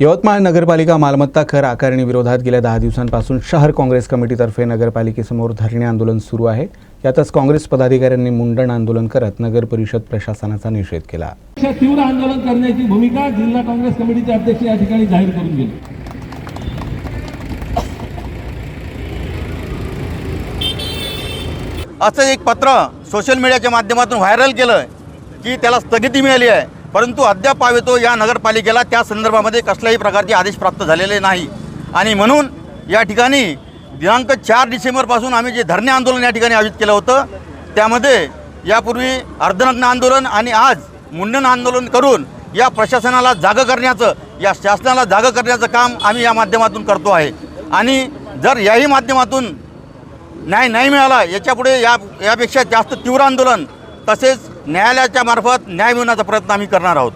यवतमाळ नगरपालिका मालमत्ता कर आकारणी विरोधात गेल्या दहा दिवसांपासून शहर काँग्रेस कमिटीतर्फे नगरपालिकेसमोर धरणे आंदोलन सुरू आहे. यातच काँग्रेस पदाधिकाऱ्यांनी मुंडण आंदोलन करत नगर परिषद प्रशासनाचा निषेध केला. तीव्र आंदोलन करण्याची भूमिका जिल्हा काँग्रेस कमिटीचे अध्यक्ष या ठिकाणी जाहीर करून गेले असं एक पत्र सोशल मीडियाच्या माध्यमातून व्हायरल केलं की त्याला स्थगिती मिळाली आहे. परंतु अद्याप पावेतो या नगरपालिकेला त्या संदर्भामध्ये कसल्याही प्रकारचे आदेश प्राप्त झालेले नाही. आणि म्हणून या ठिकाणी दिनांक चार डिसेंबरपासून आम्ही जे धरणे आंदोलन या ठिकाणी आयोजित केलं होतं त्यामध्ये यापूर्वी अर्धनग्न आंदोलन आणि आज मुंडन आंदोलन करून या प्रशासनाला जागं करण्याचं या शासनाला जागं करण्याचं काम आम्ही या माध्यमातून करतो आहे. आणि जर याही माध्यमातून न्याय नाही मिळाला याच्यापुढे या यापेक्षा जास्त तीव्र आंदोलन तसेच न्यायालयाच्या मार्फत न्याय मिळवण्याचा प्रयत्न आम्ही करणार आहोत.